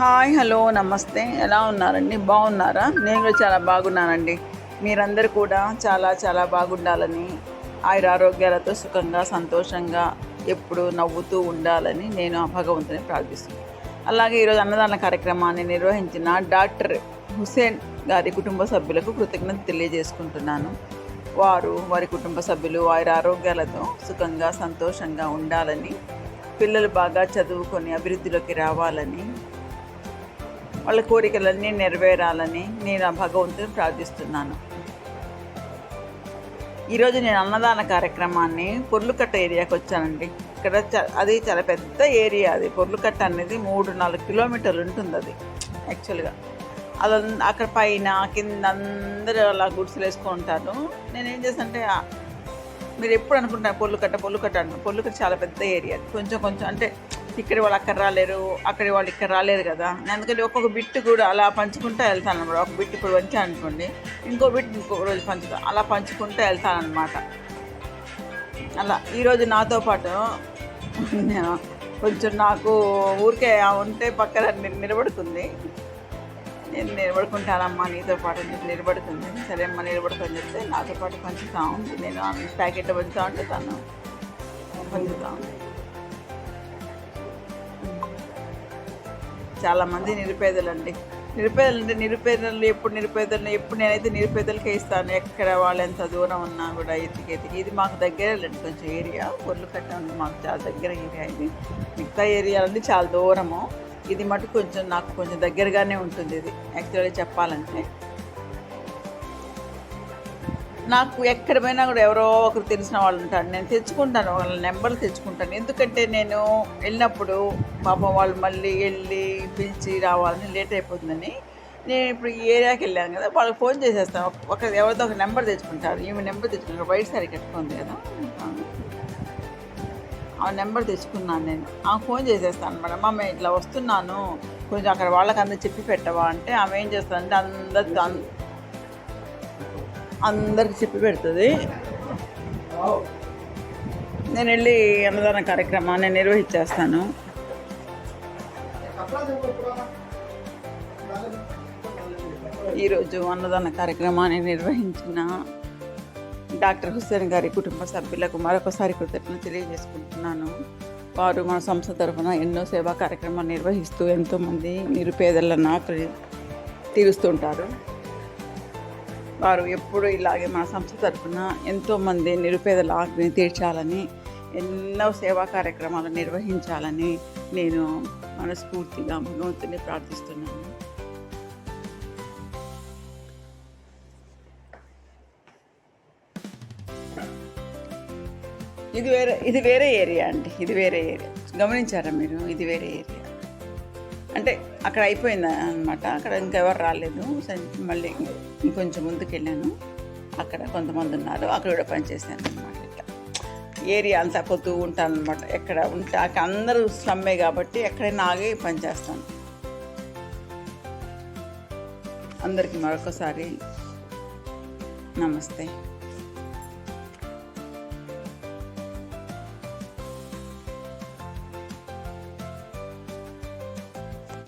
Hi hello నమస్తే. ఎలా ఉన్నారండి? బాగున్నారా? నేను కూడా చాలా బాగున్నానండి. మీరందరూ కూడా చాలా చాలా బాగుండాలని ఆయుర ఆరోగ్యాలతో సుఖంగా సంతోషంగా ఎప్పుడు నవ్వుతూ ఉండాలని నేను భగవంతుని ప్రార్థిస్తున్నాను. అలాగే ఈరోజు అన్నదాన కార్యక్రమాన్ని నిర్వహించిన డాక్టర్ హుసేన్ గారి కుటుంబ సభ్యులకు కృతజ్ఞత తెలియజేసుకుంటున్నాను. వారు వారి కుటుంబ సభ్యులు వారి ఆరోగ్యాలతో సుఖంగా సంతోషంగా ఉండాలని పిల్లలు బాగా చదువుకొని అభివృద్ధిలోకి రావాలని వాళ్ళ కోరికలన్నీ నెరవేరాలని నేను ఆ భగవంతుని ప్రార్థిస్తున్నాను. ఈరోజు నేను అన్నదాన కార్యక్రమాన్ని పొర్లుకట్ట ఏరియాకి వచ్చానండి. ఇక్కడ చ- అది చాలా పెద్ద ఏరియా అది. పొర్లుకట్ట అనేది మూడు నాలుగు కిలోమీటర్లు ఉంటుంది అది యాక్చువల్గా. అలా అక్కడ పైన కింద అందరూ అలా గుడిసెలు వేసుకుంటారు నేనేం చేస్తానంటే ఆ- మీరు ఎప్పుడు అనుకుంటారు పొల్లుకట్ట పొల్లుకట్ట అంటారు పొల్లుకట్ట చాలా పెద్ద ఏరియా కొంచెం కొంచెం అంటే ఇక్కడ వాళ్ళు అక్కడ రాలేరు అక్కడ వాళ్ళు ఇక్కడ రాలేరు కదా. అందుకని ఒక్కొక్క బిట్టు కూడా అలా పంచుకుంటూ వెళ్తాను అనమాట ఒక బిట్ ఇప్పుడు పంచా అనుకోండి ఇంకో బిట్ ఇంకో రోజు పంచుతా అలా పంచుకుంటూ వెళ్తాను అనమాట అలా ఈరోజు నాతో పాటు కొంచెం నాకు ఊరికే ఉంటే పక్కన నిలబడుతుంది. నేను నిలబడుకుంటానమ్మా నీతో పాటు నీకు నిలబడుతుంది. సరే అమ్మా నిలబడుతుంది చెప్తే నాతో పాటు పంచుతా ఉంది. నేను ప్యాకెట్ పంచుతా ఉంటే తను పంచుతా ఉంది. చాలామంది నిరుపేదలండి. నిరుపేదలు అంటే నిరుపేదలు ఎప్పుడు నిరుపేదలు ఎప్పుడు నేనైతే నిరుపేదలకే ఇస్తాను ఎక్కడ వాళ్ళు ఎంత దూరం ఉన్నా కూడా ఎతికి ఎతికి ఇది మాకు దగ్గరేలండి కొంచెం ఏరియా ఒళ్ళు కట్ట మాకు చాలా దగ్గర ఏరియా ఇది. మిగతా ఏరియాలన్నీ చాలా దూరము. ఇది మటు కొంచెం నాకు కొంచెం దగ్గరగానే ఉంటుంది ఇది. యాక్చువల్గా చెప్పాలంటే నాకు ఎక్కడ పోయినా కూడా ఎవరో ఒకరు తెలిసిన వాళ్ళు ఉంటారు. నేను తెచ్చుకుంటాను వాళ్ళ నెంబర్లు తెచ్చుకుంటాను. ఎందుకంటే నేను వెళ్ళినప్పుడు పాపం వాళ్ళు మళ్ళీ వెళ్ళి పిలిచి రావాలని లేట్ అయిపోతుందని నేను ఇప్పుడు ఈ ఏరియాకి వెళ్ళాను కదా వాళ్ళకి ఫోన్ చేసేస్తాను. ఒక- ఎవరితో ఒక నెంబర్ తెచ్చుకుంటారు. ఈమె నెంబర్ తెచ్చుకుంటారు. వైట్ సారీ కట్టుకుంది కదా. ఆ నెంబర్ తెచ్చుకున్నాను నేను. ఆ ఫోన్ చేసేస్తాను మేడం ఆమె ఇట్లా వస్తున్నాను. కొంచెం అక్కడ వాళ్ళకి చెప్పి పెట్టవా? అంటే ఆమె ఏం చేస్తానంటే అందరితో అందరికి చెప్పి పెడుతుంది. నేను వెళ్ళి అన్నదాన కార్యక్రమాన్ని నిర్వహించేస్తాను. ఈరోజు అన్నదాన కార్యక్రమాన్ని నిర్వహించిన డాక్టర్ హుస్సేన్ గారి కుటుంబ సభ్యులకు మరొకసారి కృతజ్ఞత తెలియజేసుకుంటున్నాను. వారు మన సంస్థ తరఫున ఎన్నో సేవా కార్యక్రమాలు నిర్వహిస్తూ ఎంతోమంది నిరుపేదలను ఆకలి తీరుస్తుంటారు. వారు ఎప్పుడు ఇలాగే మా సంస్థ తరఫున ఎంతోమంది నిరుపేదల ఆకలిని తీర్చాలని ఎన్నో సేవా కార్యక్రమాలు నిర్వహించాలని నేను మనస్ఫూర్తిగా భగవంతుని ప్రార్థిస్తున్నాను. ఇది వేరే ఇది వేరే ఏరియా అండి. ఇది వేరే ఏరియా. గమనించారా మీరు? ఇది వేరే ఏరియా. అంటే అక్కడ అయిపోయింది అనమాట అక్కడ ఇంకెవరు రాలేదు. మళ్ళీ ఇంకొంచెం ముందుకు వెళ్ళాను అక్కడ కొంతమంది ఉన్నారు. అక్కడ కూడా పనిచేసాను అనమాట ఇట్లా. ఏరియా అంతా పోతూ ఉంటాను అనమాట ఎక్కడ ఉంటే అక్కడ అందరూ స్లమ్మే కాబట్టి ఎక్కడైనా ఆగి పనిచేస్తాను అందరికీ మరొకసారి నమస్తే.